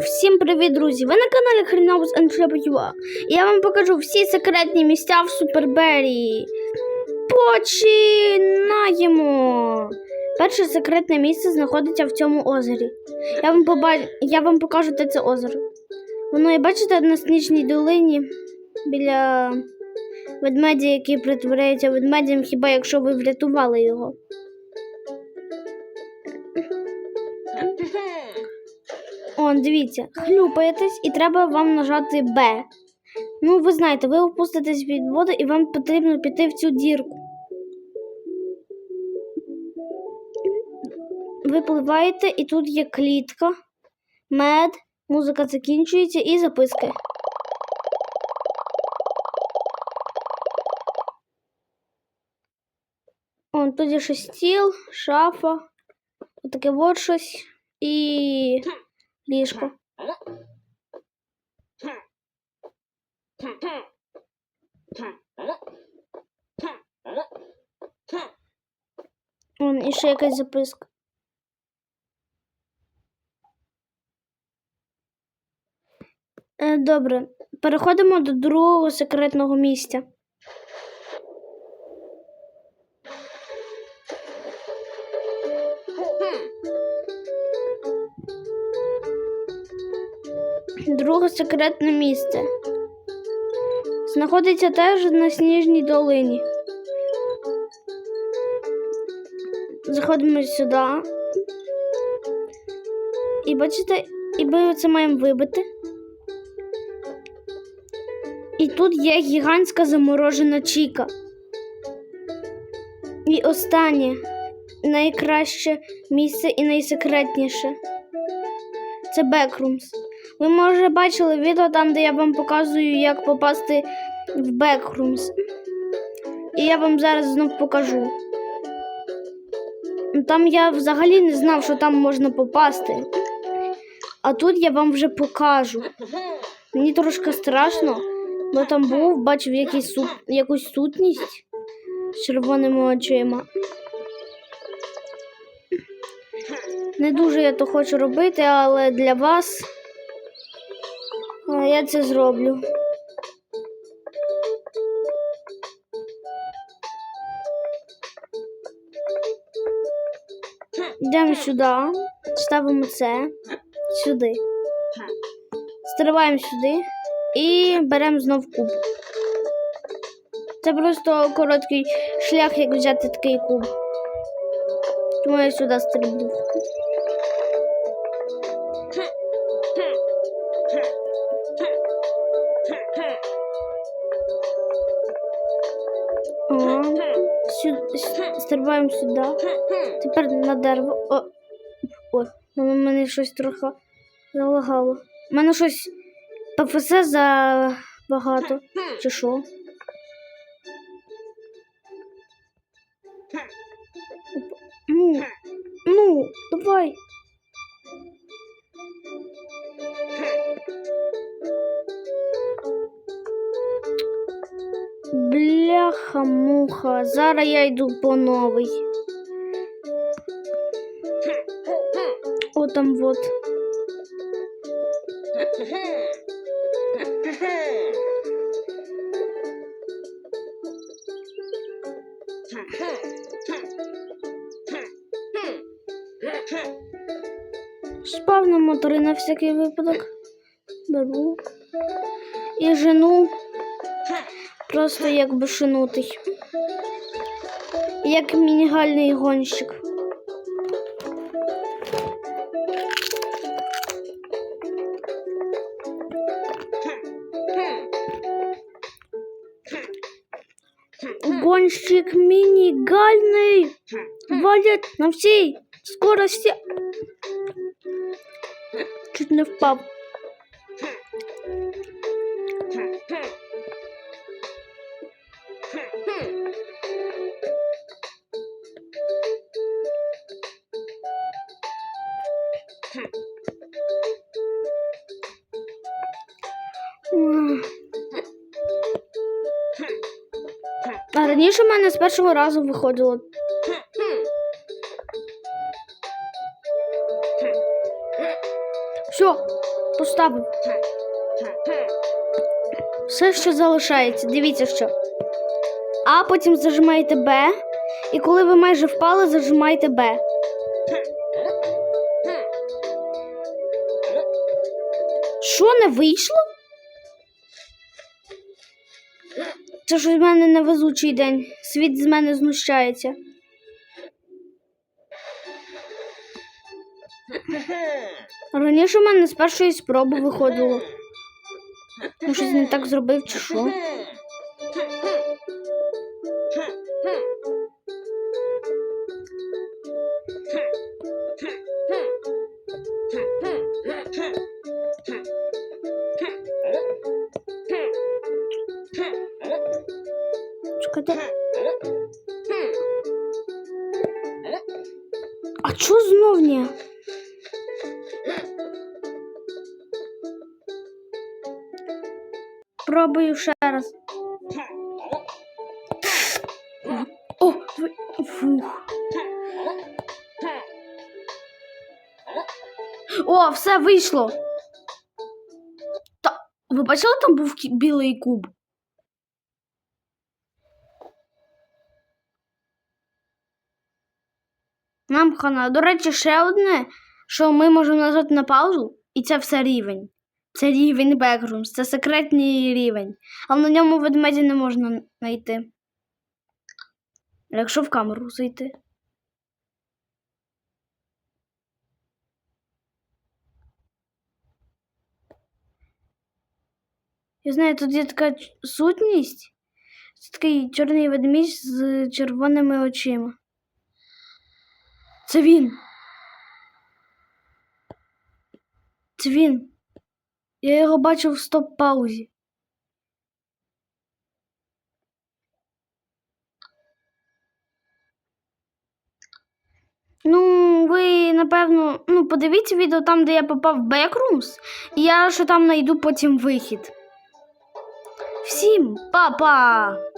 Всім привіт, друзі! Ви на каналі Хрінобус Аншлепатюа. І я вам покажу всі секретні місця в Суперберії. Починаємо! Перше секретне місце знаходиться в цьому озері. Я вам, поба... я вам покажу, де це озеро. Воно, і бачите, на снічній долині біля ведмедя, який притворяється ведмедем, хіба якщо ви врятували його. Он, дивіться, хлюпаєтесь і треба вам нажати Б. Ну, ви знаєте, ви опуститесь від води і вам потрібно піти в цю дірку. Ви пливаєте, і тут є клітка, мед, музика закінчується і записки. Он тут є ще стіл, шафа, отаке от щось і ліжко. Вон, і ще якась записка. Е, Добре, переходимо до другого секретного місця. Друге секретне місце. Знаходиться теж на сніжній долині. Заходимо сюди. І бачите, і ми це маємо вибити. І тут є гігантська заморожена чіка. І останнє найкраще місце і найсекретніше. Це Бекрумс. Ви, може, бачили відео там, де я вам показую, як попасти в Бекрумс. І я вам зараз знов покажу. Там я взагалі не знав, що там можна попасти. А тут я вам вже покажу. Мені трошки страшно, бо там був, бачив сут... якусь сутність з червоними очима. Не дуже я то хочу робити, але для вас е, я це зроблю. Йдемо сюди, ставимо це сюди. Стриваємо сюди і беремо знов куб. Це просто короткий шлях, як взяти такий куб. Тому я сюди стрибну. Стрибаємо сюди. Тепер на дерево. О, о, воно мене щось трохи залагало. У мене щось ПФС забагато. Чи що? Ну, ну, давай. Бляха-муха. Зараз я йду по новий. О, там вот. Спавну мотори на всякий випадок. Беру. І жену просто як бешенутий. Як мінігальний гонщик. Гонщик мінігальний валять на всій скорості. Чуть не впав. А раніше в мене з першого разу виходило. Все, поставив. Все, що залишається, дивіться що. А потім зажимаєте Б. І коли ви майже впали, зажимаєте Б. Що не вийшло? Це ж у мене невезучий день. Світ з мене знущається. Раніше в мене з першої спроби виходило. Ну, щось не так зробив, чи що? Чекайте. А чого знов ні? Пробую ще раз. О, фух. О, все вийшло. Та, ви бачили, там був білий куб? Хана. До речі, ще одне, що ми можемо нажати на паузу, і це все рівень. Це рівень Backrooms, це секретний рівень. Але на ньому ведмеді не можна знайти. Якщо в камеру зайти. Я знаю, тут є така сутність. Це такий чорний ведмідь з червоними очима. Це він. Це він. Я його бачив в стоп-паузі. Ну, ви, напевно, ну, подивіться відео там, де я попав в Backrooms, і я що там знайду потім вихід. Всім па-па!